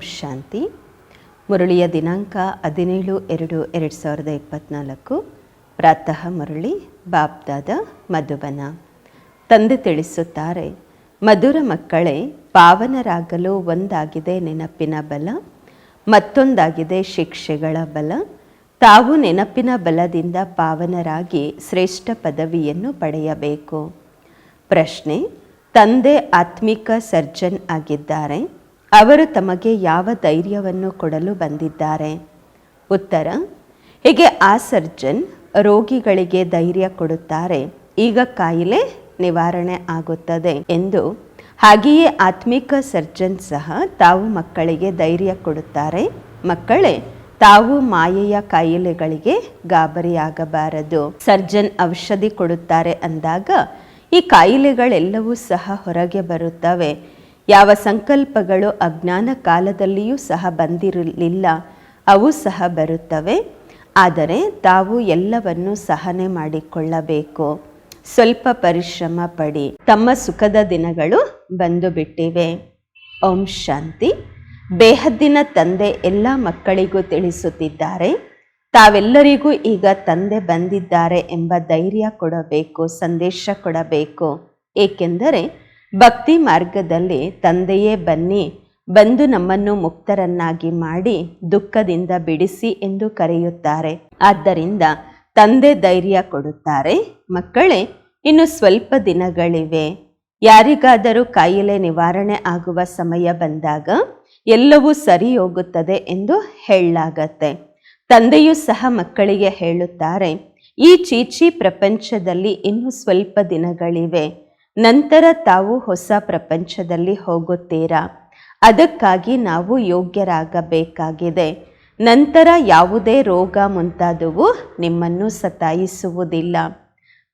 ಶಾಂತಿ. ಮುರಳಿಯ ದಿನಾಂಕ ಹದಿನೇಳು ಎರಡು ಎರಡು ಸಾವಿರದ ಇಪ್ಪತ್ತ್ನಾಲ್ಕು ಪ್ರಾತಃ ಮುರಳಿ ಬಾಬ್ದಾದ ಮಧುಬನ. ತಂದೆ ತಿಳಿಸುತ್ತಾರೆ, ಮಧುರ ಮಕ್ಕಳೇ, ಪಾವನರಾಗಲು ಒಂದಾಗಿದೆ ನೆನಪಿನ ಬಲ, ಮತ್ತೊಂದಾಗಿದೆ ಶಿಕ್ಷೆಗಳ ಬಲ. ತಾವು ನೆನಪಿನ ಬಲದಿಂದ ಪಾವನರಾಗಿ ಶ್ರೇಷ್ಠ ಪದವಿಯನ್ನು ಪಡೆಯಬೇಕು. ಪ್ರಶ್ನೆ, ತಂದೆ ಆತ್ಮಿಕ ಸರ್ಜನ್ ಆಗಿದ್ದಾರೆ. ಅವರು ತಮಗೆ ಯಾವ ಧೈರ್ಯವನ್ನು ಕೊಡಲು ಬಂದಿದ್ದಾರೆ? ಉತ್ತರ, ಹೀಗೆ ಆ ಸರ್ಜನ್ ರೋಗಿಗಳಿಗೆ ಧೈರ್ಯ ಕೊಡುತ್ತಾರೆ, ಈಗ ಕಾಯಿಲೆ ನಿವಾರಣೆ ಆಗುತ್ತದೆ ಎಂದು ಹಾಗೆಯೇ ಆತ್ಮಿಕ ಸರ್ಜನ್ ಸಹ ತಾವು ಮಕ್ಕಳಿಗೆ ಧೈರ್ಯ ಕೊಡುತ್ತಾರೆ. ಮಕ್ಕಳೇ, ತಾವು ಮಾಯೆಯ ಕಾಯಿಲೆಗಳಿಗೆ ಗಾಬರಿಯಾಗಬಾರದು. ಸರ್ಜನ್ ಔಷಧಿ ಕೊಡುತ್ತಾರೆ ಅಂದಾಗ ಈ ಕಾಯಿಲೆಗಳೆಲ್ಲವೂ ಸಹ ಹೊರಗೆ ಬರುತ್ತವೆ. ಯಾವ ಸಂಕಲ್ಪಗಳು ಅಜ್ಞಾನ ಕಾಲದಲ್ಲಿಯೂ ಸಹ ಬಂದಿರಲಿಲ್ಲ, ಅವು ಸಹ ಬರುತ್ತವೆ. ಆದರೆ ತಾವು ಎಲ್ಲವನ್ನು ಸಹನೆ ಮಾಡಿಕೊಳ್ಳಬೇಕು. ಸ್ವಲ್ಪ ಪರಿಶ್ರಮ ಪಡಿ. ತಮ್ಮ ಸುಖದ ದಿನಗಳು ಬಂದು ಬಿಟ್ಟಿವೆ ಓಂ ಶಾಂತಿ. ಬೇಹದ್ದಿನ ತಂದೆ ಎಲ್ಲ ಮಕ್ಕಳಿಗೂ ತಿಳಿಸುತ್ತಿದ್ದಾರೆ. ತಾವೆಲ್ಲರಿಗೂ ಈಗ ತಂದೆ ಬಂದಿದ್ದಾರೆ ಎಂಬ ಧೈರ್ಯ ಕೊಡಬೇಕು, ಸಂದೇಶ ಕೊಡಬೇಕು. ಏಕೆಂದರೆ ಭಕ್ತಿ ಮಾರ್ಗದಲ್ಲಿ ತಂದೆಯೇ ಬನ್ನಿ, ಬಂದು ನಮ್ಮನ್ನು ಮುಕ್ತರನ್ನಾಗಿ ಮಾಡಿ ದುಃಖದಿಂದ ಬಿಡಿಸಿ ಎಂದು ಕರೆಯುತ್ತಾರೆ. ಆದ್ದರಿಂದ ತಂದೆ ಧೈರ್ಯ ಕೊಡುತ್ತಾರೆ. ಮಕ್ಕಳೇ, ಇನ್ನು ಸ್ವಲ್ಪ ದಿನಗಳಿವೆ. ಯಾರಿಗಾದರೂ ಕಾಯಿಲೆ ನಿವಾರಣೆ ಆಗುವ ಸಮಯ ಬಂದಾಗ ಎಲ್ಲವೂ ಸರಿ ಹೋಗುತ್ತದೆ ಎಂದು ಹೇಳಲಾಗತ್ತೆ. ತಂದೆಯೂ ಸಹ ಮಕ್ಕಳಿಗೆ ಹೇಳುತ್ತಾರೆ, ಈ ಚೀಚಿ ಪ್ರಪಂಚದಲ್ಲಿ ಇನ್ನು ಸ್ವಲ್ಪ ದಿನಗಳಿವೆ. ನಂತರ ತಾವು ಹೊಸ ಪ್ರಪಂಚದಲ್ಲಿ ಹೋಗುತ್ತೀರಾ? ಅದಕ್ಕಾಗಿ ನಾವು ಯೋಗ್ಯರಾಗಬೇಕಾಗಿದೆ. ನಂತರ ಯಾವುದೇ ರೋಗ ಮುಂತಾದವು ನಿಮ್ಮನ್ನು ಸತಾಯಿಸುವುದಿಲ್ಲ.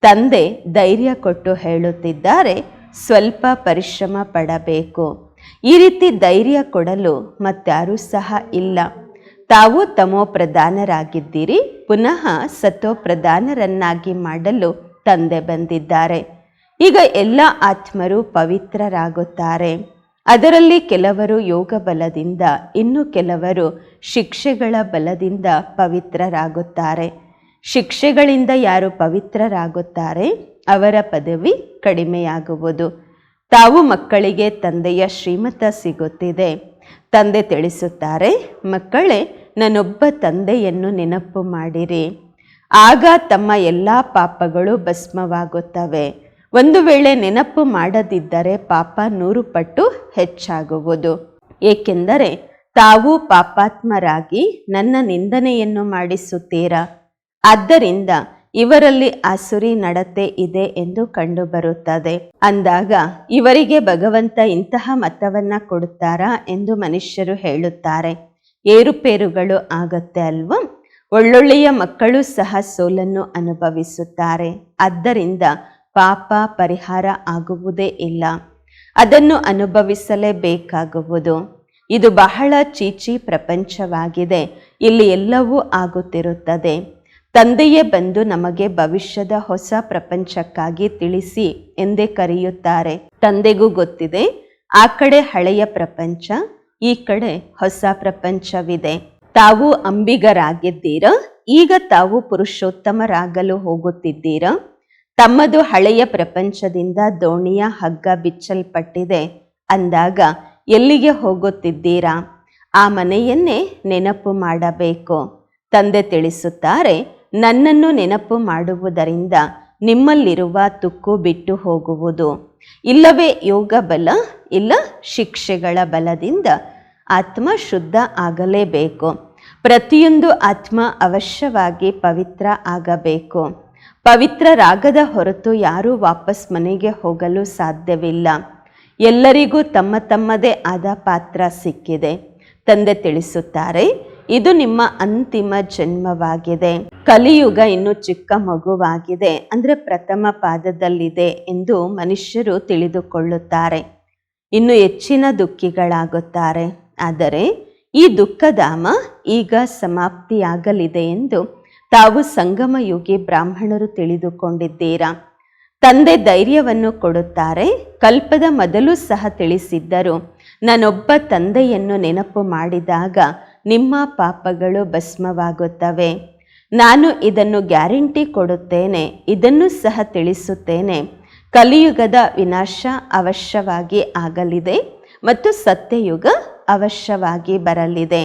ತಂದೆ ಧೈರ್ಯ ಕೊಟ್ಟು ಹೇಳುತ್ತಿದ್ದಾರೆ, ಸ್ವಲ್ಪ ಪರಿಶ್ರಮ ಪಡಬೇಕು. ಈ ರೀತಿ ಧೈರ್ಯ ಕೊಡಲು ಮತ್ತಾರೂ ಸಹ ಇಲ್ಲ. ತಾವು ತಮೋ ಪ್ರಧಾನರಾಗಿದ್ದೀರಿ ಪುನಃ ಸತೋ ಪ್ರಧಾನರನ್ನಾಗಿ ಮಾಡಲು ತಂದೆ ಬಂದಿದ್ದಾರೆ. ಈಗ ಎಲ್ಲ ಆತ್ಮರು ಪವಿತ್ರರಾಗುತ್ತಾರೆ. ಅದರಲ್ಲಿ ಕೆಲವರು ಯೋಗ ಬಲದಿಂದ ಇನ್ನು ಕೆಲವರು ಶಿಕ್ಷೆಗಳ ಬಲದಿಂದ ಪವಿತ್ರರಾಗುತ್ತಾರೆ. ಶಿಕ್ಷೆಗಳಿಂದ ಯಾರು ಪವಿತ್ರರಾಗುತ್ತಾರೆ? ಅವರ ಪದವಿ ಕಡಿಮೆಯಾಗುವುದು. ತಾವು ಮಕ್ಕಳಿಗೆ ತಂದೆಯ ಶ್ರೀಮತ ಸಿಗುತ್ತಿದೆ. ತಂದೆ ತಿಳಿಸುತ್ತಾರೆ, ಮಕ್ಕಳೇ ನನ್ನೊಬ್ಬ ತಂದೆಯನ್ನು ನೆನಪು ಮಾಡಿರಿ. ಆಗ ತಮ್ಮ ಎಲ್ಲ ಪಾಪಗಳು ಭಸ್ಮವಾಗುತ್ತವೆ. ಒಂದು ವೇಳೆ ನೆನಪು ಮಾಡದಿದ್ದರೆ ಪಾಪ ನೂರು ಪಟ್ಟು ಹೆಚ್ಚಾಗುವುದು. ಏಕೆಂದರೆ ತಾವು ಪಾಪಾತ್ಮರಾಗಿ ನನ್ನ ನಿಂದನೆಯನ್ನು ಮಾಡಿಸುತ್ತೀರಾ? ಆದ್ದರಿಂದ ಇವರಲ್ಲಿ ಆಸುರಿ ನಡತೆ ಇದೆ ಎಂದು ಕಂಡುಬರುತ್ತದೆ. ಅಂದಾಗ ಇವರಿಗೆ ಭಗವಂತ ಇಂತಹ ಮತವನ್ನ ಕೊಡುತ್ತಾರಾ ಎಂದು ಮನುಷ್ಯರು ಹೇಳುತ್ತಾರೆ. ಏರುಪೇರುಗಳು ಆಗತ್ತೆ ಅಲ್ವಾ? ಒಳ್ಳೊಳ್ಳೆಯ ಮಕ್ಕಳು ಸಹ ಸೋಲನ್ನು ಅನುಭವಿಸುತ್ತಾರೆ. ಆದ್ದರಿಂದ ಪಾಪ ಪರಿಹಾರ ಆಗುವುದೇ ಇಲ್ಲ. ಅದನ್ನು ಅನುಭವಿಸಲೇಬೇಕಾಗುವುದು. ಇದು ಬಹಳ ಚೀಚಿ ಪ್ರಪಂಚವಾಗಿದೆ. ಇಲ್ಲಿ ಎಲ್ಲವೂ ಆಗುತ್ತಿರುತ್ತದೆ. ತಂದೆಯೇ ಬಂದು ನಮಗೆ ಭವಿಷ್ಯದ ಹೊಸ ಪ್ರಪಂಚಕ್ಕಾಗಿ ತಿಳಿಸಿ ಎಂದೇ ಕರೆಯುತ್ತಾರೆ. ತಂದೆಗೂ ಗೊತ್ತಿದೆ, ಆ ಕಡೆ ಹಳೆಯ ಪ್ರಪಂಚ, ಈ ಕಡೆ ಹೊಸ ಪ್ರಪಂಚವಿದೆ. ತಾವು ಅಂಬಿಗರಾಗಿದ್ದೀರ? ಈಗ ತಾವು ಪುರುಷೋತ್ತಮರಾಗಲು ಹೋಗುತ್ತಿದ್ದೀರಾ? ತಮ್ಮದು ಹಳೆಯ ಪ್ರಪಂಚದಿಂದ ದೋಣಿಯ ಹಗ್ಗ ಬಿಚ್ಚಲ್ಪಟ್ಟಿದೆ ಅಂದಾಗ ಎಲ್ಲಿಗೆ ಹೋಗುತ್ತಿದ್ದೀರಾ? ಆ ಮನೆಯನ್ನೇ ನೆನಪು ಮಾಡಬೇಕು. ತಂದೆ ತಿಳಿಸುತ್ತಾರೆ, ನನ್ನನ್ನು ನೆನಪು ಮಾಡುವುದರಿಂದ ನಿಮ್ಮಲ್ಲಿರುವ ತುಕ್ಕು ಬಿಟ್ಟು ಹೋಗುವುದು. ಇಲ್ಲವೇ ಯೋಗ ಬಲ, ಇಲ್ಲ ಶಿಕ್ಷೆಗಳ ಬಲದಿಂದ ಆತ್ಮ ಶುದ್ಧ ಆಗಲೇಬೇಕು. ಪ್ರತಿಯೊಂದು ಆತ್ಮ ಅವಶ್ಯವಾಗಿ ಪವಿತ್ರ ಆಗಬೇಕು. ಪವಿತ್ರರಾಗದ ಹೊರತು ಯಾರೂ ವಾಪಸ್ ಮನೆಗೆ ಹೋಗಲು ಸಾಧ್ಯವಿಲ್ಲ. ಎಲ್ಲರಿಗೂ ತಮ್ಮ ತಮ್ಮದೇ ಆದ ಪಾತ್ರ ಸಿಕ್ಕಿದೆ. ತಂದೆ ತಿಳಿಸುತ್ತಾರೆ, ಇದು ನಿಮ್ಮ ಅಂತಿಮ ಜನ್ಮವಾಗಿದೆ. ಕಲಿಯುಗ ಇನ್ನು ಚಿಕ್ಕ ಮಗುವಾಗಿದೆ. ಅಂದರೆ ಪ್ರಥಮ ಪಾದದಲ್ಲಿದೆ ಎಂದು ಮನುಷ್ಯರು ತಿಳಿದುಕೊಳ್ಳುತ್ತಾರೆ. ಇನ್ನು ಹೆಚ್ಚಿನ ದುಃಖಿಗಳಾಗುತ್ತಾರೆ. ಆದರೆ ಈ ದುಃಖಧಾಮ ಈಗ ಸಮಾಪ್ತಿಯಾಗಲಿದೆ ಎಂದು ತಾವು ಸಂಗಮಯುಗಿ ಬ್ರಾಹ್ಮಣರು ತಿಳಿದುಕೊಂಡಿದ್ದೀರಾ? ತಂದೆ ಧೈರ್ಯವನ್ನು ಕೊಡುತ್ತಾರೆ, ಕಲ್ಪದ ಮೊದಲು ಸಹ ತಿಳಿಸಿದ್ದರು. ನಾನೊಬ್ಬ ತಂದೆಯನ್ನು ನೆನಪು ಮಾಡಿದಾಗ ನಿಮ್ಮ ಪಾಪಗಳು ಭಸ್ಮವಾಗುತ್ತವೆ. ನಾನು ಇದನ್ನು ಗ್ಯಾರಂಟಿ ಕೊಡುತ್ತೇನೆ, ಇದನ್ನು ಸಹ ತಿಳಿಸುತ್ತೇನೆ. ಕಲಿಯುಗದ ವಿನಾಶ ಅವಶ್ಯವಾಗಿ ಆಗಲಿದೆ ಮತ್ತು ಸತ್ಯಯುಗ ಅವಶ್ಯವಾಗಿ ಬರಲಿದೆ.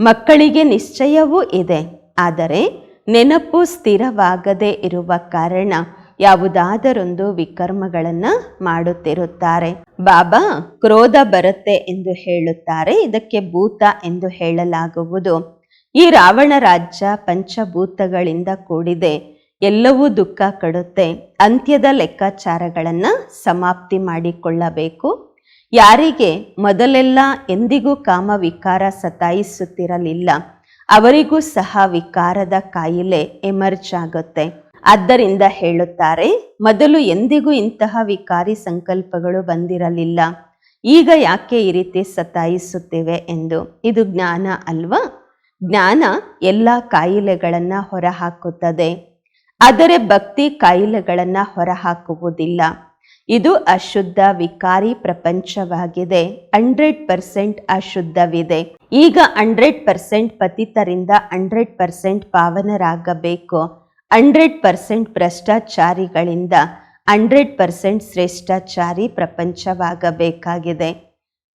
ಮಕ್ಕಳಿಗೆ ನಿಶ್ಚಯವೂ ಇದೆ, ಆದರೆ ನೆನಪು ಸ್ಥಿರವಾಗದೇ ಇರುವ ಕಾರಣ ಯಾವುದಾದರೊಂದು ವಿಕರ್ಮಗಳನ್ನು ಮಾಡುತ್ತಿರುತ್ತಾರೆ. ಬಾಬಾ, ಕ್ರೋಧ ಬರುತ್ತೆ ಎಂದು ಹೇಳುತ್ತಾರೆ. ಇದಕ್ಕೆ ಭೂತ ಎಂದು ಹೇಳಲಾಗುವುದು. ಈ ರಾವಣ ರಾಜ್ಯ ಪಂಚಭೂತಗಳಿಂದ ಕೂಡಿದೆ. ಎಲ್ಲವೂ ದುಃಖ ಕಡುತ್ತೆ. ಅಂತ್ಯದ ಲೆಕ್ಕಾಚಾರಗಳನ್ನು ಸಮಾಪ್ತಿ ಮಾಡಿಕೊಳ್ಳಬೇಕು. ಯಾರಿಗೆ? ಮೊದಲೆಲ್ಲ ಎಂದಿಗೂ ಕಾಮ ವಿಕಾರ ಸತಾಯಿಸುತ್ತಿರಲಿಲ್ಲ. ಅವರಿಗೂ ಸಹ ವಿಕಾರದ ಕಾಯಿಲೆ ಎಮರ್ಜ್ ಆಗುತ್ತೆ. ಆದ್ದರಿಂದ ಹೇಳುತ್ತಾರೆ, ಮೊದಲು ಎಂದಿಗೂ ಇಂತಹ ವಿಕಾರಿ ಸಂಕಲ್ಪಗಳು ಬಂದಿರಲಿಲ್ಲ. ಈಗ ಯಾಕೆ ಈ ರೀತಿ ಸತಾಯಿಸುತ್ತಿವೆ ಎಂದು. ಇದು ಜ್ಞಾನ ಅಲ್ವಾ? ಜ್ಞಾನ ಎಲ್ಲ ಕಾಯಿಲೆಗಳನ್ನು ಹೊರಹಾಕುತ್ತದೆ. ಆದರೆ ಭಕ್ತಿ ಕಾಯಿಲೆಗಳನ್ನು ಹೊರಹಾಕುವುದಿಲ್ಲ. ಇದು ಅಶುದ್ಧ ವಿಕಾರಿ ಪ್ರಪಂಚವಾಗಿದೆ. ಹಂಡ್ರೆಡ್ ಪರ್ಸೆಂಟ್ ಅಶುದ್ಧವಿದೆ. ಈಗ ಹಂಡ್ರೆಡ್ ಪರ್ಸೆಂಟ್ ಪತಿತರಿಂದ ಹಂಡ್ರೆಡ್ ಪರ್ಸೆಂಟ್ ಪಾವನರಾಗಬೇಕು. ಹಂಡ್ರೆಡ್ ಪರ್ಸೆಂಟ್ ಭ್ರಷ್ಟಾಚಾರಿಗಳಿಂದ ಹಂಡ್ರೆಡ್ ಪರ್ಸೆಂಟ್ ಶ್ರೇಷ್ಠಾಚಾರಿ ಪ್ರಪಂಚವಾಗಬೇಕಾಗಿದೆ.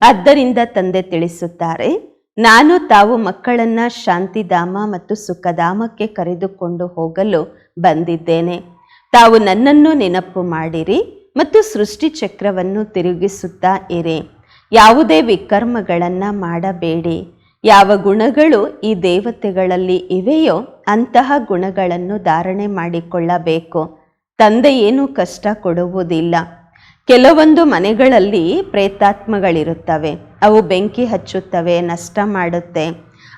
ಆದ್ದರಿಂದ ತಂದೆ ತಿಳಿಸುತ್ತಾರೆ, ನಾನು ತಾವು ಮಕ್ಕಳನ್ನ ಶಾಂತಿಧಾಮ ಮತ್ತು ಸುಖಧಾಮಕ್ಕೆ ಕರೆದುಕೊಂಡು ಹೋಗಲು ಬಂದಿದ್ದೇನೆ. ತಾವು ನನ್ನನ್ನು ನೆನಪು ಮಾಡಿರಿ. ಮತ್ತು ಸೃಷ್ಟಿ ಚಕ್ರವನ್ನು ತಿರುಗಿಸುತ್ತಾ ಇರಿ. ಯಾವುದೇ ವಿಕರ್ಮಗಳನ್ನು ಮಾಡಬೇಡಿ. ಯಾವ ಗುಣಗಳು ಈ ದೇವತೆಗಳಲ್ಲಿ ಇವೆಯೋ ಅಂತಹ ಗುಣಗಳನ್ನು ಧಾರಣೆ ಮಾಡಿಕೊಳ್ಳಬೇಕು. ತಂದೆ ಏನೂ ಕಷ್ಟ ಕೊಡುವುದಿಲ್ಲ. ಕೆಲವೊಂದು ಮನೆಗಳಲ್ಲಿ ಪ್ರೇತಾತ್ಮಗಳಿರುತ್ತವೆ. ಅವು ಬೆಂಕಿ ಹಚ್ಚುತ್ತವೆ, ನಷ್ಟ ಮಾಡುತ್ತೆ.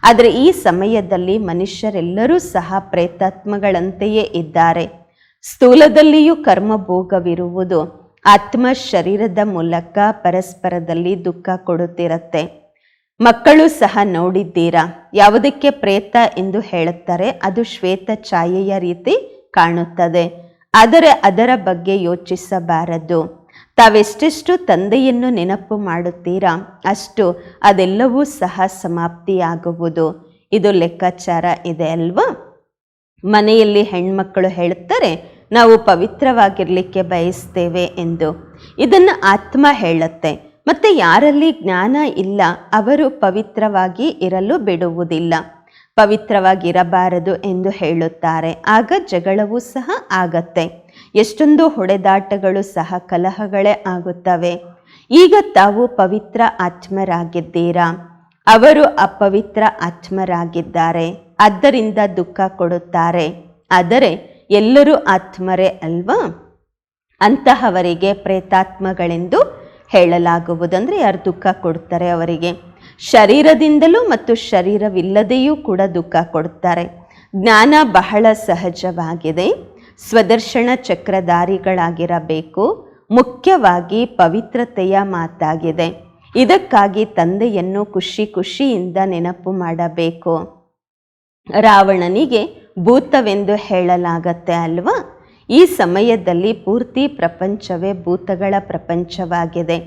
ಆದರೆ ಈ ಸಮಯದಲ್ಲಿ ಮನುಷ್ಯರೆಲ್ಲರೂ ಸಹ ಪ್ರೇತಾತ್ಮಗಳಂತೆಯೇ ಇದ್ದಾರೆ. ಸ್ಥೂಲದಲ್ಲಿಯೂ ಕರ್ಮಭೋಗವಿರುವುದು. ಆತ್ಮ ಶರೀರದ ಮೂಲಕ ಪರಸ್ಪರದಲ್ಲಿ ದುಃಖ ಕೊಡುತ್ತಿರತ್ತೆ. ಮಕ್ಕಳು ಸಹ ನೋಡಿದ್ದೀರಾ? ಯಾವುದಕ್ಕೆ ಪ್ರೇತ ಎಂದು ಹೇಳುತ್ತಾರೆ, ಅದು ಶ್ವೇತ ಛಾಯೆಯ ರೀತಿ ಕಾಣುತ್ತದೆ. ಆದರೆ ಅದರ ಬಗ್ಗೆ ಯೋಚಿಸಬಾರದು. ತಾವೆಷ್ಟೆಷ್ಟು ತಂದೆಯನ್ನು ನೆನಪು ಮಾಡುತ್ತೀರಾ? ಅಷ್ಟು ಅದೆಲ್ಲವೂ ಸಹ ಸಮಾಪ್ತಿಯಾಗುವುದು. ಇದು ಲೆಕ್ಕಾಚಾರ ಇದೆ ಅಲ್ವಾ? ಮನೆಯಲ್ಲಿ ಹೆಣ್ಮಕ್ಕಳು ಹೇಳುತ್ತಾರೆ ನಾವು ಪವಿತ್ರವಾಗಿರಲಿಕ್ಕೆ ಬಯಸ್ತೇವೆ ಎಂದು. ಇದನ್ನು ಆತ್ಮ ಹೇಳುತ್ತೆ. ಮತ್ತು ಯಾರಲ್ಲಿ ಜ್ಞಾನ ಇಲ್ಲ, ಅವರು ಪವಿತ್ರವಾಗಿ ಇರಲು ಬಿಡುವುದಿಲ್ಲ. ಪವಿತ್ರವಾಗಿರಬಾರದು ಎಂದು ಹೇಳುತ್ತಾರೆ. ಆಗ ಜಗಳವೂ ಸಹ ಆಗತ್ತೆ. ಎಷ್ಟೊಂದು ಹೊಡೆದಾಟಗಳು ಸಹ ಕಲಹಗಳೇ ಆಗುತ್ತವೆ. ಈಗ ತಾವು ಪವಿತ್ರ ಆತ್ಮರಾಗಿದ್ದೀರಾ? ಅವರು ಅಪವಿತ್ರ ಆತ್ಮರಾಗಿದ್ದಾರೆ. ಆದ್ದರಿಂದ ದುಃಖ ಕೊಡುತ್ತಾರೆ. ಆದರೆ ಎಲ್ಲರೂ ಆತ್ಮರೇ ಅಲ್ವಾ? ಅಂತಹವರಿಗೆ ಪ್ರೇತಾತ್ಮಗಳೆಂದು ಹೇಳಲಾಗುವುದಂದರೆ ಯಾರು ದುಃಖ ಕೊಡ್ತಾರೆ ಅವರಿಗೆ? ಶರೀರದಿಂದಲೂ ಮತ್ತು ಶರೀರವಿಲ್ಲದೆಯೂ ಕೂಡ ದುಃಖ ಕೊಡುತ್ತಾರೆ. ಜ್ಞಾನ ಬಹಳ ಸಹಜವಾಗಿದೆ. ಸ್ವದರ್ಶನ ಚಕ್ರಧಾರಿಗಳಾಗಿರಬೇಕು. ಮುಖ್ಯವಾಗಿ ಪವಿತ್ರತೆಯ ಮಾತಾಗಿದೆ. ಇದಕ್ಕಾಗಿ ತಂದೆಯನ್ನು ಖುಷಿ ಖುಷಿಯಿಂದ ನೆನಪು ಮಾಡಬೇಕು. ರಾವಣನಿಗೆ ಭೂತವೆಂದು ಹೇಳಲಾಗತ್ತೆ ಅಲ್ವಾ? ಈ ಸಮಯದಲ್ಲಿ ಪೂರ್ತಿ ಪ್ರಪಂಚವೇ ಭೂತಗಳ ಪ್ರಪಂಚವಾಗಿದೆ.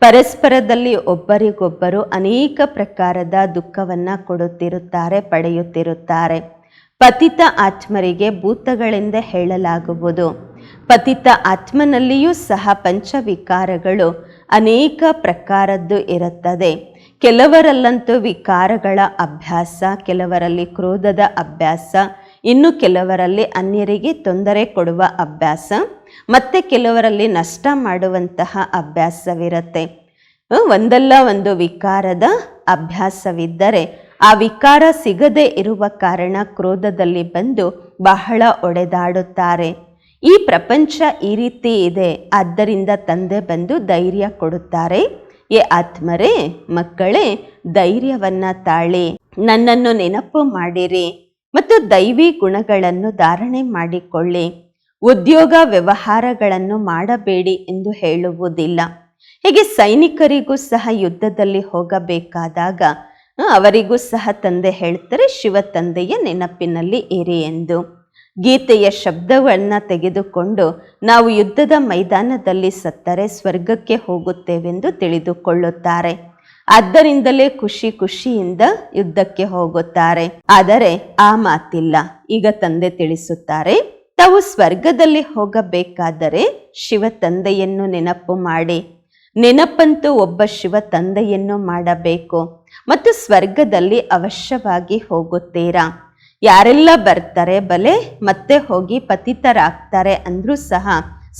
ಪರಸ್ಪರದಲ್ಲಿ ಒಬ್ಬರಿಗೊಬ್ಬರು ಅನೇಕ ಪ್ರಕಾರದ ದುಃಖವನ್ನು ಕೊಡುತ್ತಿರುತ್ತಾರೆ, ಪಡೆಯುತ್ತಿರುತ್ತಾರೆ. ಪತಿತ ಆತ್ಮರಿಗೆ ಭೂತಗಳೆಂದೇ ಹೇಳಲಾಗುವುದು. ಪತಿತ ಆತ್ಮನಲ್ಲಿಯೂ ಸಹ ಪಂಚವಿಕಾರಗಳು ಅನೇಕ ಪ್ರಕಾರದ್ದು ಇರುತ್ತದೆ. ಕೆಲವರಲ್ಲಂತೂ ವಿಕಾರಗಳ ಅಭ್ಯಾಸ, ಕೆಲವರಲ್ಲಿ ಕ್ರೋಧದ ಅಭ್ಯಾಸ, ಇನ್ನು ಕೆಲವರಲ್ಲಿ ಅನ್ಯರಿಗೆ ತೊಂದರೆ ಕೊಡುವ ಅಭ್ಯಾಸ, ಮತ್ತು ಕೆಲವರಲ್ಲಿ ನಷ್ಟ ಮಾಡುವಂತಹ ಅಭ್ಯಾಸವಿರುತ್ತೆ. ಒಂದಲ್ಲ ಒಂದು ವಿಕಾರದ ಅಭ್ಯಾಸವಿದ್ದರೆ ಆ ವಿಕಾರ ಸಿಗದೆ ಇರುವ ಕಾರಣ ಕ್ರೋಧದಲ್ಲಿ ಬಂದು ಬಹಳ ಒಡೆದಾಡುತ್ತಾರೆ. ಈ ಪ್ರಪಂಚ ಈ ರೀತಿ ಇದೆ, ಆದ್ದರಿಂದ ತಂದೆ ಬಂದು ಧೈರ್ಯ ಕೊಡುತ್ತಾರೆ. ಏ ಆತ್ಮರೇ ಮಕ್ಕಳೇ, ಧೈರ್ಯವನ್ನು ತಾಳಿ. ನನ್ನನ್ನು ನೆನಪು ಮಾಡಿರಿ ಮತ್ತು ದೈವಿ ಗುಣಗಳನ್ನು ಧಾರಣೆ ಮಾಡಿಕೊಳ್ಳಿ. ಉದ್ಯೋಗ ವ್ಯವಹಾರಗಳನ್ನು ಮಾಡಬೇಡಿ ಎಂದು ಹೇಳುವುದಿಲ್ಲ. ಹೀಗೆ ಸೈನಿಕರಿಗೂ ಸಹ ಯುದ್ಧದಲ್ಲಿ ಹೋಗಬೇಕಾದಾಗ ಅವರಿಗೂ ಸಹ ತಂದೆ ಹೇಳ್ತಾರೆ, ಶಿವ ತಂದೆಯ ನೆನಪಿನಲ್ಲಿ ಇರಿ ಎಂದು. ಗೀತೆಯ ಶಬ್ದವನ್ನು ತೆಗೆದುಕೊಂಡು ನಾವು ಯುದ್ಧದ ಮೈದಾನದಲ್ಲಿ ಸತ್ತರೆ ಸ್ವರ್ಗಕ್ಕೆ ಹೋಗುತ್ತೇವೆಂದು ತಿಳಿದುಕೊಳ್ಳುತ್ತಾರೆ. ಆದ್ದರಿಂದಲೇ ಖುಷಿ ಖುಷಿಯಿಂದ ಯುದ್ಧಕ್ಕೆ ಹೋಗುತ್ತಾರೆ. ಆದರೆ ಆ ಮಾತಿಲ್ಲ. ಈಗ ತಂದೆ ತಿಳಿಸುತ್ತಾರೆ, ತಾವು ಸ್ವರ್ಗದಲ್ಲಿ ಹೋಗಬೇಕಾದರೆ ಶಿವ ತಂದೆಯನ್ನು ನೆನಪು ಮಾಡಿ. ನೆನಪಂತೂ ಒಬ್ಬ ಶಿವ ತಂದೆಯನ್ನು ಮಾಡಬೇಕು. ಮತ್ತು ಸ್ವರ್ಗದಲ್ಲಿ ಅವಶ್ಯವಾಗಿ ಹೋಗುತ್ತೀರಾ? ಯಾರೆಲ್ಲ ಬರ್ತಾರೆ ಬಲೆ, ಮತ್ತೆ ಹೋಗಿ ಪತಿತರಾಗ್ತಾರೆ ಅಂದರೂ ಸಹ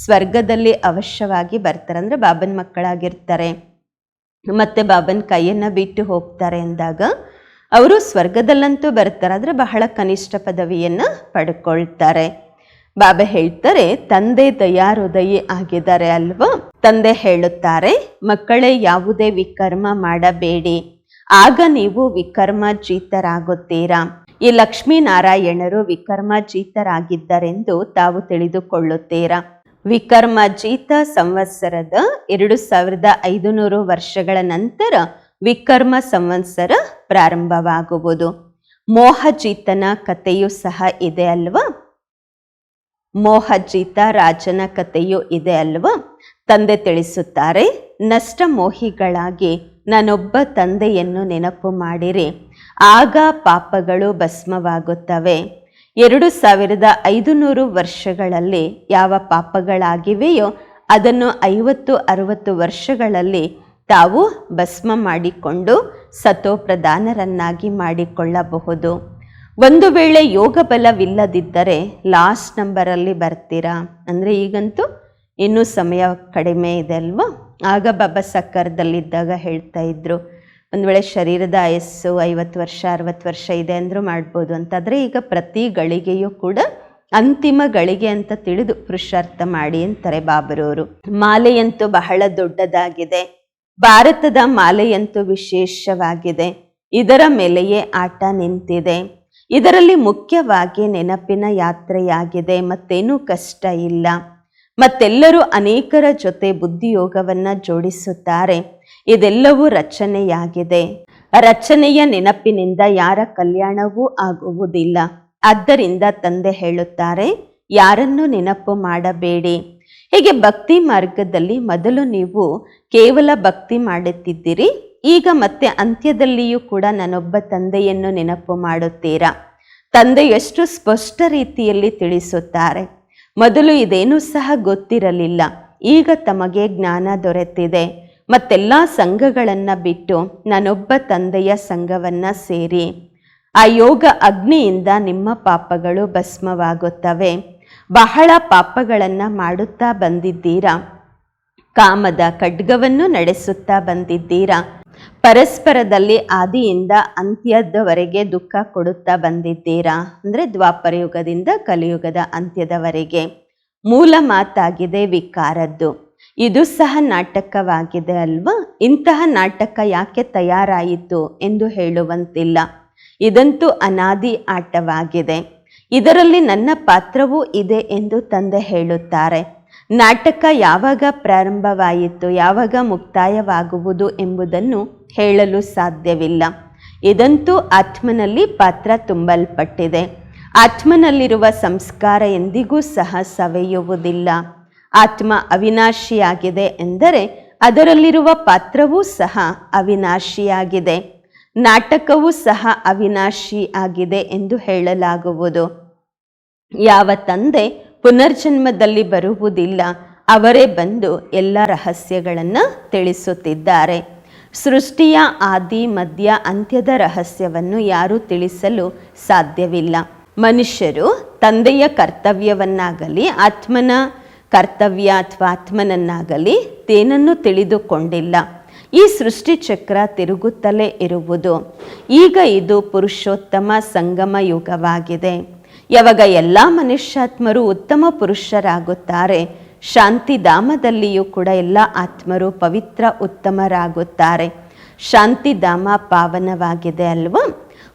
ಸ್ವರ್ಗದಲ್ಲಿ ಅವಶ್ಯವಾಗಿ ಬರ್ತಾರೆ. ಅಂದರೆ ಬಾಬನ್ ಮಕ್ಕಳಾಗಿರ್ತಾರೆ. ಮತ್ತೆ ಬಾಬನ್ ಕೈಯನ್ನು ಬಿಟ್ಟು ಹೋಗ್ತಾರೆ ಅಂದಾಗ ಅವರು ಸ್ವರ್ಗದಲ್ಲಂತೂ ಬರ್ತಾರೆ. ಆದರೆ ಬಹಳ ಕನಿಷ್ಠ ಪದವಿಯನ್ನು ಪಡ್ಕೊಳ್ತಾರೆ. ಬಾಬಾ ಹೇಳ್ತಾರೆ, ತಂದೆ ದಯಾಹೃದಯಿ ಆಗಿದ್ದಾರೆ ಅಲ್ವಾ? ತಂದೆ ಹೇಳುತ್ತಾರೆ, ಮಕ್ಕಳೇ, ಯಾವುದೇ ವಿಕರ್ಮ ಮಾಡಬೇಡಿ. ಆಗ ನೀವು ವಿಕರ್ಮಜೀತರಾಗುತ್ತೀರಾ ಈ ಲಕ್ಷ್ಮೀನಾರಾಯಣರು ವಿಕರ್ಮಜೀತರಾಗಿದ್ದರೆಂದು ತಾವು ತಿಳಿದುಕೊಳ್ಳುತ್ತೀರಾ? ವಿಕರ್ಮಜೀತ ಸಂವತ್ಸರದ ಎರಡು ಸಾವಿರದ ಐದುನೂರು ವರ್ಷಗಳ ನಂತರ ವಿಕರ್ಮ ಸಂವತ್ಸರ ಪ್ರಾರಂಭವಾಗುವುದು. ಮೋಹಜೀತನ ಕಥೆಯೂ ಸಹ ಇದೆ ಅಲ್ವಾ? ಮೋಹಜೀತ ರಾಜನ ಕಥೆಯೂ ಇದೆ ಅಲ್ವಾ? ತಂದೆ ತಿಳಿಸುತ್ತಾರೆ ನಷ್ಟ ಮೋಹಿಗಳಾಗಿ ನಾನೊಬ್ಬ ತಂದೆಯನ್ನು ನೆನಪು ಮಾಡಿರಿ. ಆಗ ಪಾಪಗಳು ಭಸ್ಮವಾಗುತ್ತವೆ. ಎರಡು ಸಾವಿರದ ಐದುನೂರು ವರ್ಷಗಳಲ್ಲಿ ಯಾವ ಪಾಪಗಳಾಗಿವೆಯೋ ಅದನ್ನು ಐವತ್ತು, ಅರವತ್ತು ವರ್ಷಗಳಲ್ಲಿ ತಾವು ಭಸ್ಮ ಮಾಡಿಕೊಂಡು ಸತೋಪ್ರಧಾನರನ್ನಾಗಿ ಮಾಡಿಕೊಳ್ಳಬಹುದು. ಒಂದು ವೇಳೆ ಯೋಗ ಬಲವಿಲ್ಲದಿದ್ದರೆ ಲಾಸ್ಟ್ ನಂಬರಲ್ಲಿ ಬರ್ತೀರಾ? ಅಂದರೆ ಈಗಂತೂ ಇನ್ನೂ ಸಮಯ ಕಡಿಮೆ ಇದೆ ಅಲ್ವಾ? ಆಗ ಬಾಬಾ ಸಕ್ಕರದಲ್ಲಿದ್ದಾಗ ಹೇಳ್ತಾ ಇದ್ರು ಒಂದು ವೇಳೆ ಶರೀರದ ಆಯಸ್ಸು ಐವತ್ತು ವರ್ಷ, ಅರವತ್ತು ವರ್ಷ ಇದೆ ಅಂದರೂ ಮಾಡ್ಬೋದು ಅಂತಾದರೆ ಈಗ ಪ್ರತಿ ಗಳಿಗೆಯೂ ಕೂಡ ಅಂತಿಮ ಗಳಿಗೆ ಅಂತ ತಿಳಿದು ಪುರುಷಾರ್ಥ ಮಾಡಿ ಅಂತಾರೆ ಬಾಬರವರು. ಮಾಲೆಯಂತೂ ಬಹಳ ದೊಡ್ಡದಾಗಿದೆ. ಭಾರತದ ಮಾಲೆಯಂತೂ ವಿಶೇಷವಾಗಿದೆ. ಇದರ ಮೇಲೆಯೇ ಆಟ ನಿಂತಿದೆ. ಇದರಲ್ಲಿ ಮುಖ್ಯವಾಗಿ ನೆನಪಿನ ಯಾತ್ರೆಯಾಗಿದೆ. ಮತ್ತೇನೂ ಕಷ್ಟ ಇಲ್ಲ. ಮತ್ತೆಲ್ಲರೂ ಅನೇಕರ ಜೊತೆ ಬುದ್ಧಿಯೋಗವನ್ನು ಜೋಡಿಸುತ್ತಾರೆ. ಇದೆಲ್ಲವೂ ರಚನೆಯಾಗಿದೆ. ರಚನೆಯ ನೆನಪಿನಿಂದ ಯಾರ ಕಲ್ಯಾಣವೂ ಆಗುವುದಿಲ್ಲ. ಆದ್ದರಿಂದ ತಂದೆ ಹೇಳುತ್ತಾರೆ, ಯಾರನ್ನು ನೆನಪು ಮಾಡಬೇಡಿ. ಹೀಗೆ ಭಕ್ತಿ ಮಾರ್ಗದಲ್ಲಿ ಮೊದಲು ನೀವು ಕೇವಲ ಭಕ್ತಿ ಮಾಡುತ್ತಿದ್ದೀರಿ, ಈಗ ಮತ್ತೆ ಅಂತ್ಯದಲ್ಲಿಯೂ ಕೂಡ ನಾನೊಬ್ಬ ತಂದೆಯನ್ನು ನೆನಪು ಮಾಡುತ್ತೀರಾ? ತಂದೆ ಎಷ್ಟು ಸ್ಪಷ್ಟ ರೀತಿಯಲ್ಲಿ ತಿಳಿಸುತ್ತಾರೆ, ಮೊದಲು ಇದೇನೂ ಸಹ ಗೊತ್ತಿರಲಿಲ್ಲ, ಈಗ ತಮಗೆ ಜ್ಞಾನ ದೊರೆತಿದೆ. ಮತ್ತೆಲ್ಲ ಸಂಘಗಳನ್ನು ಬಿಟ್ಟು ನಾನೊಬ್ಬ ತಂದೆಯ ಸಂಘವನ್ನ ಸೇರಿ ಆ ಯೋಗ ಅಗ್ನಿಯಿಂದ ನಿಮ್ಮ ಪಾಪಗಳು ಭಸ್ಮವಾಗುತ್ತವೆ. ಬಹಳ ಪಾಪಗಳನ್ನು ಮಾಡುತ್ತಾ ಬಂದಿದ್ದೀರಾ? ಕಾಮದ ಖಡ್ಗವನ್ನು ನಡೆಸುತ್ತಾ ಬಂದಿದ್ದೀರಾ? ಪರಸ್ಪರದಲ್ಲಿ ಆದಿಯಿಂದ ಅಂತ್ಯದವರೆಗೆ ದುಃಖ ಕೊಡುತ್ತಾ ಬಂದಿದ್ದೀರಾ? ಅಂದರೆ ದ್ವಾಪರ ಯುಗದಿಂದ ಕಲಿಯುಗದ ಅಂತ್ಯದವರೆಗೆ. ಮೂಲ ಮಾತಾಗಿದೆ ವಿಕಾರದ್ದು. ಇದು ಸಹ ನಾಟಕವಾಗಿದೆ ಅಲ್ವಾ? ಇಂತಹ ನಾಟಕ ಯಾಕೆ ತಯಾರಾಯಿತು ಎಂದು ಹೇಳುವಂತಿಲ್ಲ. ಇದಂತೂ ಅನಾದಿ ಆಟವಾಗಿದೆ. ಇದರಲ್ಲಿ ನನ್ನ ಪಾತ್ರವೂ ಇದೆ ಎಂದು ತಂದೆ ಹೇಳುತ್ತಾರೆ. ನಾಟಕ ಯಾವಾಗ ಪ್ರಾರಂಭವಾಯಿತು, ಯಾವಾಗ ಮುಕ್ತಾಯವಾಗುವುದು ಎಂಬುದನ್ನು ಹೇಳಲು ಸಾಧ್ಯವಿಲ್ಲ. ಇದಂತೂ ಆತ್ಮನಲ್ಲಿ ಪಾತ್ರ ತುಂಬಲ್ಪಟ್ಟಿದೆ. ಆತ್ಮನಲ್ಲಿರುವ ಸಂಸ್ಕಾರ ಎಂದಿಗೂ ಸಹ ಸವೆಯುವುದಿಲ್ಲ. ಆತ್ಮ ಅವಿನಾಶಿಯಾಗಿದೆ ಎಂದರೆ ಅದರಲ್ಲಿರುವ ಪಾತ್ರವೂ ಸಹ ಅವಿನಾಶಿಯಾಗಿದೆ. ನಾಟಕವೂ ಸಹ ಅವಿನಾಶಿ ಆಗಿದೆ ಎಂದು ಹೇಳಲಾಗುವುದು. ಯಾವ ತಂದೆ ಪುನರ್ಜನ್ಮದಲ್ಲಿ ಬರುವುದಿಲ್ಲ, ಅವರೇ ಬಂದು ಎಲ್ಲ ರಹಸ್ಯಗಳನ್ನು ತಿಳಿಸುತ್ತಿದ್ದಾರೆ. ಸೃಷ್ಟಿಯ, ಆದಿ ಮಧ್ಯ ಅಂತ್ಯದ ರಹಸ್ಯವನ್ನು ಯಾರೂ ತಿಳಿಸಲು ಸಾಧ್ಯವಿಲ್ಲ. ಮನುಷ್ಯರು ತಂದೆಯ ಕರ್ತವ್ಯವನ್ನಾಗಲಿ ಆತ್ಮನ ಕರ್ತವ್ಯ ಅಥವಾ ಆತ್ಮನನ್ನಾಗಲಿ ತೇನನ್ನು ತಿಳಿದುಕೊಂಡಿಲ್ಲ. ಈ ಸೃಷ್ಟಿಚಕ್ರ ತಿರುಗುತ್ತಲೇ ಇರುವುದು. ಈಗ ಇದು ಪುರುಷೋತ್ತಮ ಸಂಗಮ ಯುಗವಾಗಿದೆ. ಯಾವಾಗ ಎಲ್ಲ ಮನುಷ್ಯಾತ್ಮರು ಉತ್ತಮ ಪುರುಷರಾಗುತ್ತಾರೆ ಶಾಂತಿಧಾಮದಲ್ಲಿಯೂ ಕೂಡ ಎಲ್ಲ ಆತ್ಮರು ಪವಿತ್ರ ಉತ್ತಮರಾಗುತ್ತಾರೆ. ಶಾಂತಿಧಾಮ ಪಾವನವಾಗಿದೆ ಅಲ್ವಾ?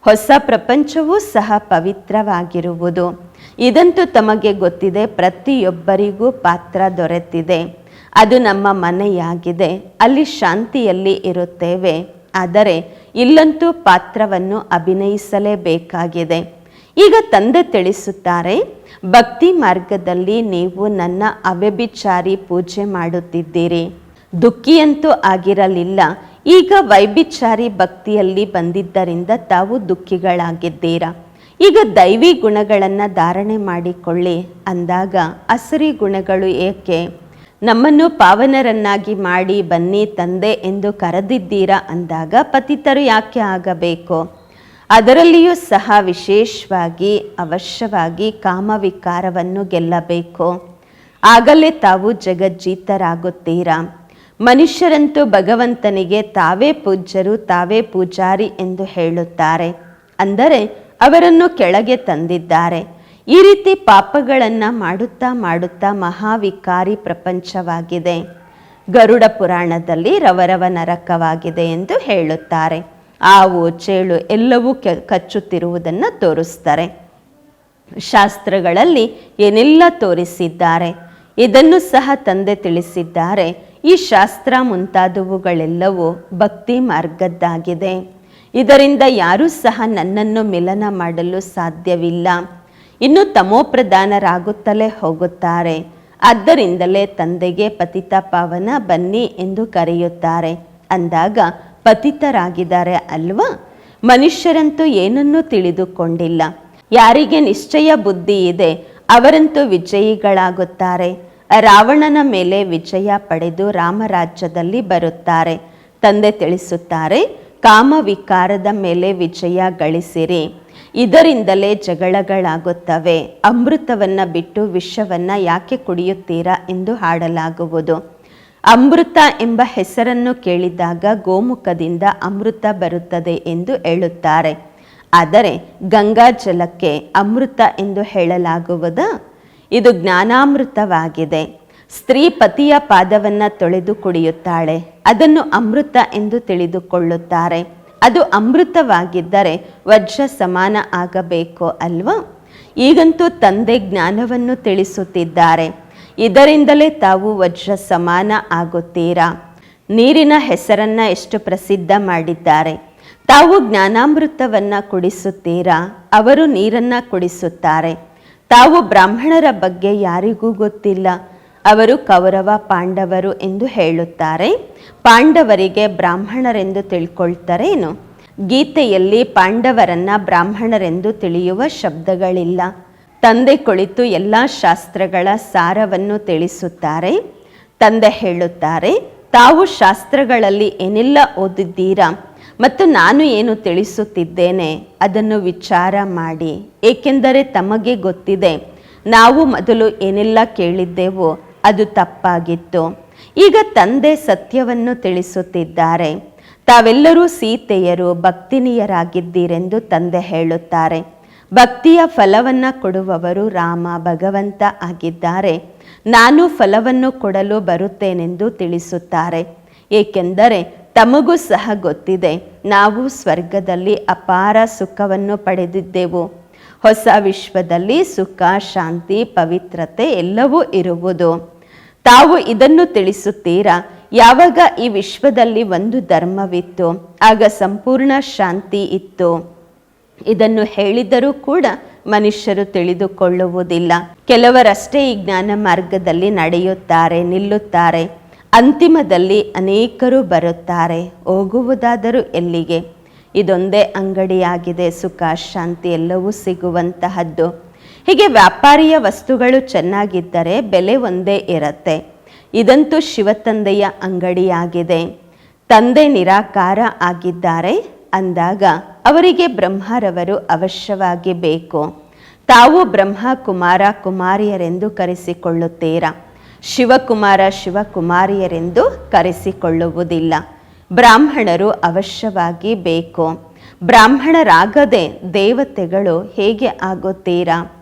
ಹೊಸ ಪ್ರಪಂಚವೂ ಸಹ ಪವಿತ್ರವಾಗಿರುವುದು. ಇದಂತೂ ತಮಗೆ ಗೊತ್ತಿದೆ, ಪ್ರತಿಯೊಬ್ಬರಿಗೂ ಪಾತ್ರ ದೊರೆತಿದೆ. ಅದು ನಮ್ಮ ಮನೆಯಾಗಿದೆ, ಅಲ್ಲಿ ಶಾಂತಿಯಲ್ಲಿ ಇರುತ್ತೇವೆ. ಆದರೆ ಇಲ್ಲಂತೂ ಪಾತ್ರವನ್ನು ಅಭಿನಯಿಸಲೇಬೇಕಾಗಿದೆ. ಈಗ ತಂದೆ ತಿಳಿಸುತ್ತಾರೆ, ಭಕ್ತಿ ಮಾರ್ಗದಲ್ಲಿ ನೀವು ನನ್ನ ಅವ್ಯಭಿಚಾರಿ ಪೂಜೆ ಮಾಡುತ್ತಿದ್ದೀರಿ. ದುಃಖಿಯಂತೂ ಆಗಿರಲಿಲ್ಲ, ಈಗ ವೈಭಿಚಾರಿ ಭಕ್ತಿಯಲ್ಲಿ ಬಂದಿದ್ದರಿಂದ ತಾವು ದುಃಖಿಗಳಾಗಿದ್ದೀರಾ? ಈಗ ದೈವಿ ಗುಣಗಳನ್ನು ಧಾರಣೆ ಮಾಡಿಕೊಳ್ಳಿ ಅಂದಾಗ ಅಸರಿ ಗುಣಗಳು ಏಕೆ? ನಮ್ಮನ್ನು ಪಾವನರನ್ನಾಗಿ ಮಾಡಿ ಬನ್ನಿ ತಂದೆ ಎಂದು ಕರೆದಿದ್ದೀರಾ ಅಂದಾಗ ಪತಿತರು ಯಾಕೆ ಆಗಬೇಕು? ಅದರಲ್ಲಿಯೂ ಸಹ ವಿಶೇಷವಾಗಿ ಅವಶ್ಯವಾಗಿ ಕಾಮವಿಕಾರವನ್ನು ಗೆಲ್ಲಬೇಕು. ಆಗಲೇ ತಾವು ಜಗಜ್ಜೀತರಾಗುತ್ತೀರಾ? ಮನುಷ್ಯರಂತೂ ಭಗವಂತನಿಗೆ ತಾವೇ ಪೂಜ್ಯರು, ತಾವೇ ಪೂಜಾರಿ ಎಂದು ಹೇಳುತ್ತಾರೆ. ಅಂದರೆ ಅವರನ್ನು ಕೆಳಗೆ ತಂದಿದ್ದಾರೆ. ಈ ರೀತಿ ಪಾಪಗಳನ್ನು ಮಾಡುತ್ತಾ ಮಾಡುತ್ತಾ ಮಹಾವಿಕಾರಿ ಪ್ರಪಂಚವಾಗಿದೆ. ಗರುಡ ಪುರಾಣದಲ್ಲಿ ರವರವ ನರಕವಾಗಿದೆ ಎಂದು ಹೇಳುತ್ತಾರೆ. ಆವು ಚೇಳು ಎಲ್ಲವೂ ಕೆ, ಕಚ್ಚುತ್ತಿರುವುದನ್ನು ತೋರಿಸ್ತಾರೆ. ಶಾಸ್ತ್ರಗಳಲ್ಲಿ ಏನೆಲ್ಲ ತೋರಿಸಿದ್ದಾರೆ? ಇದನ್ನು ಸಹ ತಂದೆ ತಿಳಿಸಿದ್ದಾರೆ. ಈ ಶಾಸ್ತ್ರ ಮುಂತಾದವುಗಳೆಲ್ಲವೂ ಭಕ್ತಿ ಮಾರ್ಗದ್ದಾಗಿದೆ. ಇದರಿಂದ ಯಾರೂ ಸಹ ನನ್ನನ್ನು ಮಿಲನ ಮಾಡಲು ಸಾಧ್ಯವಿಲ್ಲ. ಇನ್ನು ತಮೋಪ್ರಧಾನರಾಗುತ್ತಲೇ ಹೋಗುತ್ತಾರೆ. ಆದ್ದರಿಂದಲೇ ತಂದೆಗೆ ಪತಿತ ಪಾವನ ಬನ್ನಿ ಎಂದು ಕರೆಯುತ್ತಾರೆ. ಅಂದಾಗ ಪತಿತರಾಗಿದ್ದಾರೆ ಅಲ್ವಾ? ಮನುಷ್ಯರಂತೂ ಏನನ್ನೂ ತಿಳಿದುಕೊಂಡಿಲ್ಲ. ಯಾರಿಗೆ ನಿಶ್ಚಯ ಬುದ್ಧಿ ಇದೆ, ಅವರಂತೂ ವಿಜಯಿಗಳಾಗುತ್ತಾರೆ. ರಾವಣನ ಮೇಲೆ ವಿಜಯ ಪಡೆದು ರಾಮರಾಜ್ಯದಲ್ಲಿ ಬರುತ್ತಾರೆ. ತಂದೆ ತಿಳಿಸುತ್ತಾರೆ ಕಾಮ ವಿಕಾರದ ಮೇಲೆ ವಿಜಯ ಗಳಿಸಿರಿ. ಇದರಿಂದಲೇ ಜಗಳಗಳಾಗುತ್ತವೆ. ಅಮೃತವನ್ನ ಬಿಟ್ಟು ವಿಷವನ್ನ ಯಾಕೆ ಕುಡಿಯುತ್ತೀರಾ ಎಂದು ಹಾಡಲಾಗುವುದು. ಅಮೃತ ಎಂಬ ಹೆಸರನ್ನು ಕೇಳಿದಾಗ ಗೋಮುಖದಿಂದ ಅಮೃತ ಬರುತ್ತದೆ ಎಂದು ಹೇಳುತ್ತಾರೆ. ಆದರೆ ಗಂಗಾ ಜಲಕ್ಕೆ ಅಮೃತ ಎಂದು ಹೇಳಲಾಗುವುದಾ. ಇದು ಜ್ಞಾನಾಮೃತವಾಗಿದೆ. ಸ್ತ್ರೀ ಪತಿಯ ಪಾದವನ್ನು ತೊಳೆದು ಕುಡಿಯುತ್ತಾಳೆ. ಅದನ್ನು ಅಮೃತ ಎಂದು ತಿಳಿದುಕೊಳ್ಳುತ್ತಾರೆ. ಅದು ಅಮೃತವಾಗಿದ್ದರೆ ವಜ್ರ ಸಮಾನ ಆಗಬೇಕು ಅಲ್ವಾ? ಈಗಂತೂ ತಂದೆ ಜ್ಞಾನವನ್ನು ತಿಳಿಸುತ್ತಿದ್ದಾರೆ. ಇದರಿಂದಲೇ ತಾವು ವಜ್ರ ಸಮಾನ ಆಗುತ್ತೀರಾ? ನೀರಿನ ಹೆಸರನ್ನ ಎಷ್ಟು ಪ್ರಸಿದ್ಧ ಮಾಡಿದ್ದಾರೆ? ತಾವು ಜ್ಞಾನಾಮೃತವನ್ನ ಕುಡಿಸುತ್ತೀರಾ? ಅವರು ನೀರನ್ನ ಕುಡಿಸುತ್ತಾರೆ. ತಾವು ಬ್ರಾಹ್ಮಣರ ಬಗ್ಗೆ ಯಾರಿಗೂ ಗೊತ್ತಿಲ್ಲ. ಅವರು ಕೌರವ ಪಾಂಡವರು ಎಂದು ಹೇಳುತ್ತಾರೆ. ಪಾಂಡವರಿಗೆ ಬ್ರಾಹ್ಮಣರೆಂದು ತಿಳ್ಕೊಳ್ತಾರೇನು ಗೀತೆಯಲ್ಲಿ ಪಾಂಡವರನ್ನ ಬ್ರಾಹ್ಮಣರೆಂದು ತಿಳಿಯುವ ಶಬ್ದಗಳಿಲ್ಲ. ತಂದೆ ಕುಳಿತು ಎಲ್ಲ ಶಾಸ್ತ್ರಗಳ ಸಾರವನ್ನು ತಿಳಿಸುತ್ತಾರೆ. ತಂದೆ ಹೇಳುತ್ತಾರೆ, ತಾವು ಶಾಸ್ತ್ರಗಳಲ್ಲಿ ಏನೆಲ್ಲ ಓದಿದ್ದೀರಾ? ಮತ್ತು ನಾನು ಏನು ತಿಳಿಸುತ್ತಿದ್ದೇನೆ? ಅದನ್ನು ವಿಚಾರ ಮಾಡಿ. ಏಕೆಂದರೆ ತಮಗೆ ಗೊತ್ತಿದೆ, ನಾವು ಮೊದಲು ಏನೆಲ್ಲ ಕೇಳಿದ್ದೆವೋ? ಅದು ತಪ್ಪಾಗಿತ್ತು. ಈಗ ತಂದೆ ಸತ್ಯವನ್ನು ತಿಳಿಸುತ್ತಿದ್ದಾರೆ. ತಾವೆಲ್ಲರೂ ಸೀತೆಯರು, ಭಕ್ತಿನಿಯರಾಗಿದ್ದೀರೆಂದು ತಂದೆ ಹೇಳುತ್ತಾರೆ. ಭಕ್ತಿಯ ಫಲವನ್ನು ಕೊಡುವವರು ರಾಮ, ಭಗವಂತ ಆಗಿದ್ದಾರೆ. ನಾನು ಫಲವನ್ನು ಕೊಡಲು ಬರುತ್ತೇನೆಂದು ತಿಳಿಸುತ್ತಾರೆ. ಏಕೆಂದರೆ ತಮಗೂ ಸಹ ಗೊತ್ತಿದೆ, ನಾವು ಸ್ವರ್ಗದಲ್ಲಿ ಅಪಾರ ಸುಖವನ್ನು ಪಡೆದಿದ್ದೆವು. ಹೊಸ ವಿಶ್ವದಲ್ಲಿ ಸುಖ, ಶಾಂತಿ, ಪವಿತ್ರತೆ ಎಲ್ಲವೂ ಇರುವುದು. ತಾವು ಇದನ್ನು ತಿಳಿಸುತ್ತೀರಾ? ಯಾವಾಗ ಈ ವಿಶ್ವದಲ್ಲಿ ಒಂದು ಧರ್ಮವಿತ್ತು, ಆಗ ಸಂಪೂರ್ಣ ಶಾಂತಿ ಇತ್ತು. ಇದನ್ನು ಹೇಳಿದರೂ ಕೂಡ ಮನುಷ್ಯರು ತಿಳಿದುಕೊಳ್ಳುವುದಿಲ್ಲ. ಕೆಲವರಷ್ಟೇ ಈ ಜ್ಞಾನ ಮಾರ್ಗದಲ್ಲಿ ನಡೆಯುತ್ತಾರೆ, ನಿಲ್ಲುತ್ತಾರೆ. ಅಂತಿಮದಲ್ಲಿ ಅನೇಕರು ಬರುತ್ತಾರೆ, ಹೋಗುವುದಾದರೂ ಎಲ್ಲಿಗೆ? ಇದೊಂದೇ ಅಂಗಡಿಯಾಗಿದೆ, ಸುಖ, ಶಾಂತಿ ಎಲ್ಲವೂ ಸಿಗುವಂತಹದ್ದು. ಹೀಗೆ ವ್ಯಾಪಾರಿಯ ವಸ್ತುಗಳು ಚೆನ್ನಾಗಿದ್ದರೆ ಬೆಲೆ ಒಂದೇ ಇರತ್ತೆ. ಇದಂತೂ ಶಿವತಂದೆಯ ಅಂಗಡಿಯಾಗಿದೆ. ತಂದೆ ನಿರಾಕಾರ ಆಗಿದ್ದಾರೆ ಅಂದಾಗ ಅವರಿಗೆ ಬ್ರಹ್ಮರವರು ಅವಶ್ಯವಾಗಿ ಬೇಕು. ತಾವು ಬ್ರಹ್ಮ ಕುಮಾರ ಕುಮಾರಿಯರೆಂದು ಕರೆಸಿಕೊಳ್ಳುತ್ತೀರಾ? ಶಿವಕುಮಾರ ಶಿವಕುಮಾರಿಯರೆಂದು ಕರೆಸಿಕೊಳ್ಳುವುದಿಲ್ಲ. ಬ್ರಾಹ್ಮಣರು ಅವಶ್ಯವಾಗಿ ಬೇಕು. ಬ್ರಾಹ್ಮಣರಾಗದೆ ದೇವತೆಗಳು ಹೇಗೆ ಆಗುತ್ತೀರಾ?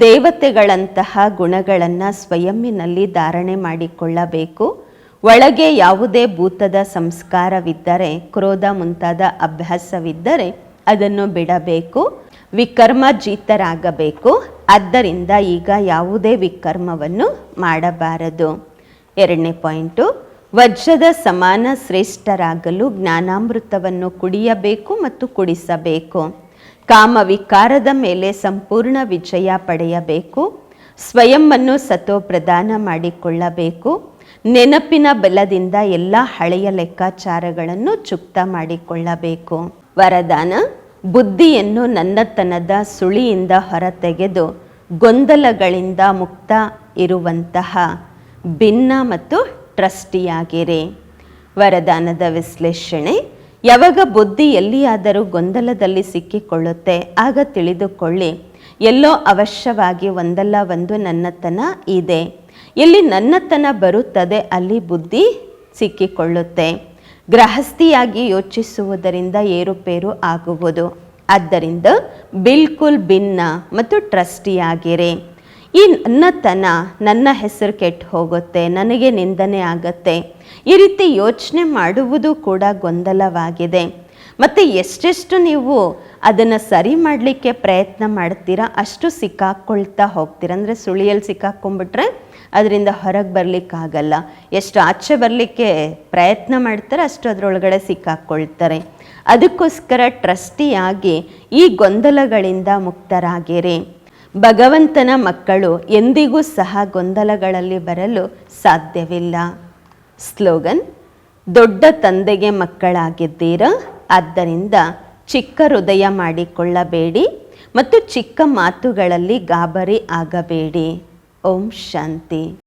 ದೇವತೆಗಳಂತಹ ಗುಣಗಳನ್ನು ಸ್ವಯಂನಲ್ಲಿ ಧಾರಣೆ ಮಾಡಿಕೊಳ್ಳಬೇಕು. ಒಳಗೆ ಯಾವುದೇ ಭೂತದ ಸಂಸ್ಕಾರವಿದ್ದರೆ, ಕ್ರೋಧ ಮುಂತಾದ ಅಭ್ಯಾಸವಿದ್ದರೆ ಅದನ್ನು ಬಿಡಬೇಕು. ವಿಕರ್ಮಜೀತರಾಗಬೇಕು. ಆದ್ದರಿಂದ ಈಗ ಯಾವುದೇ ವಿಕರ್ಮವನ್ನು ಮಾಡಬಾರದು. ಎರಡನೇ ಪಾಯಿಂಟು, ವಜ್ರದ ಸಮಾನ ಶ್ರೇಷ್ಠರಾಗಲು ಜ್ಞಾನಾಮೃತವನ್ನು ಕುಡಿಯಬೇಕು ಮತ್ತು ಕುಡಿಸಬೇಕು. ಕಾಮ ವಿಕಾರದ ಮೇಲೆ ಸಂಪೂರ್ಣ ವಿಜಯ ಪಡೆಯಬೇಕು. ಸ್ವಯಂವನ್ನು ಸತೋ ಪ್ರದಾನ ಮಾಡಿಕೊಳ್ಳಬೇಕು. ನೆನಪಿನ ಬಲದಿಂದ ಎಲ್ಲ ಹಳೆಯ ಲೆಕ್ಕಾಚಾರಗಳನ್ನು ಚುಕ್ತ ಮಾಡಿಕೊಳ್ಳಬೇಕು. ವರದಾನ, ಬುದ್ಧಿಯನ್ನು ನನ್ನತನದ ಸುಳಿಯಿಂದ ಹೊರತೆಗೆದು ಗೊಂದಲಗಳಿಂದ ಮುಕ್ತ ಇರುವಂತಹ ಭಿನ್ನ ಮತ್ತು ಟ್ರಸ್ಟಿಯಾಗಿರಿ. ವರದಾನದ ವಿಶ್ಲೇಷಣೆ ಯಾವಾಗ ಬುದ್ಧಿ ಎಲ್ಲಿಯಾದರೂ ಗೊಂದಲದಲ್ಲಿ ಸಿಕ್ಕಿಕೊಳ್ಳುತ್ತೆ, ಆಗ ತಿಳಿದುಕೊಳ್ಳಿ. ಎಲ್ಲೋ ಅವಶ್ಯವಾಗಿ ಒಂದಲ್ಲ ಒಂದು ನನ್ನತನ ಇದೆ. ಎಲ್ಲಿ ನನ್ನತನ ಬರುತ್ತದೆ, ಅಲ್ಲಿ ಬುದ್ಧಿ ಸಿಕ್ಕಿಕೊಳ್ಳುತ್ತೆ. ಗೃಹಸ್ಥಿಯಾಗಿ ಯೋಚಿಸುವುದರಿಂದ ಏರುಪೇರು ಆಗುವುದು. ಆದ್ದರಿಂದ ಬಿಲ್ಕುಲ್ ಭಿನ್ನ ಮತ್ತು ಟ್ರಸ್ಟಿಯಾಗಿರಿ. ಈ ನನ್ನತನ ನನ್ನ ಹೆಸರು ಕೆಟ್ಟು ಹೋಗುತ್ತೆ, ನನಗೆ ನಿಂದನೆ ಆಗತ್ತೆ. ಈ ರೀತಿ ಯೋಚನೆ ಮಾಡುವುದು ಕೂಡ ಗೊಂದಲವಾಗಿದೆ. ಮತ್ತು ಎಷ್ಟೆಷ್ಟು ನೀವು ಅದನ್ನು ಸರಿ ಮಾಡಲಿಕ್ಕೆ ಪ್ರಯತ್ನ ಮಾಡ್ತೀರಾ, ಅಷ್ಟು ಸಿಕ್ಕಾಕ್ಕೊಳ್ತಾ ಹೋಗ್ತೀರ? ಅಂದರೆ ಸುಳಿಯಲ್ಲಿ ಸಿಕ್ಕಾಕ್ಕೊಂಡ್ಬಿಟ್ರೆ ಅದರಿಂದ ಹೊರಗೆ ಬರಲಿಕ್ಕಾಗಲ್ಲ. ಎಷ್ಟು ಆಚೆ ಬರಲಿಕ್ಕೆ ಪ್ರಯತ್ನ ಮಾಡ್ತಾರೆ, ಅಷ್ಟು ಅದರೊಳಗಡೆ ಸಿಕ್ಕಾಕ್ಕೊಳ್ತಾರೆ ಅದಕ್ಕೋಸ್ಕರ ಟ್ರಸ್ಟಿಯಾಗಿ ಈ ಗೊಂದಲಗಳಿಂದ ಮುಕ್ತರಾಗಿರಿ. ಭಗವಂತನ ಮಕ್ಕಳು ಎಂದಿಗೂ ಸಹ ಗೊಂದಲಗಳಲ್ಲಿ ಬರಲು ಸಾಧ್ಯವಿಲ್ಲ. ಸ್ಲೋಗನ್, ದೊಡ್ಡ ತಂದೆಗೆ ಮಕ್ಕಳಾಗಿದ್ದೀರಾ? ಆದ್ದರಿಂದ ಚಿಕ್ಕ ಹೃದಯ ಮಾಡಿಕೊಳ್ಳಬೇಡಿ ಮತ್ತು ಚಿಕ್ಕ ಮಾತುಗಳಲ್ಲಿ ಗಾಬರಿ ಆಗಬೇಡಿ. ಓಂ ಶಾಂತಿ.